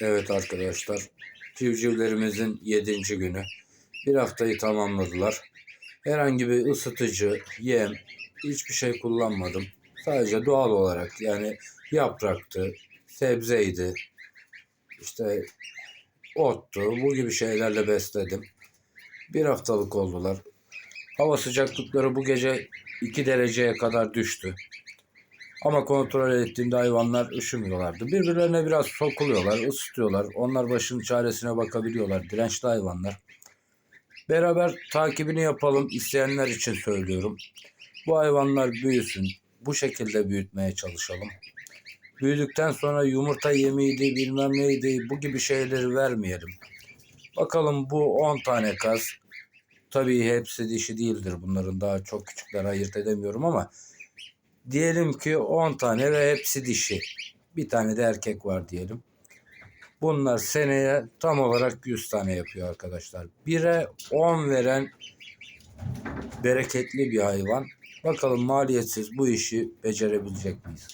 Evet arkadaşlar, civcivlerimizin 7. günü. Bir haftayı tamamladılar. Herhangi bir ısıtıcı, yem, hiçbir şey kullanmadım. Sadece doğal olarak yani yapraktı, sebzeydi, işte ottu, bu gibi şeylerle besledim. Bir haftalık oldular. Hava sıcaklıkları bu gece 2 dereceye kadar düştü. Ama kontrol ettiğimde hayvanlar üşümüyorlardı. Birbirlerine biraz sokuluyorlar, ısıtıyorlar. Onlar başının çaresine bakabiliyorlar. Dirençli hayvanlar. Beraber takibini yapalım isteyenler için söylüyorum. Bu hayvanlar büyüsün. Bu şekilde büyütmeye çalışalım. Büyüdükten sonra yumurta yemiydi, bilmem neydi, bu gibi şeyleri vermeyelim. Bakalım bu 10 tane kaz. Tabii hepsi dişi değildir. Bunların daha çok küçükler ayırt edemiyorum ama Diyelim ki 10 tane ve hepsi dişi. Bir tane de erkek var diyelim. Bunlar seneye tam olarak 100 tane yapıyor arkadaşlar. 1'e 10 veren bereketli bir hayvan. Bakalım maliyetsiz bu işi becerebilecek miyiz?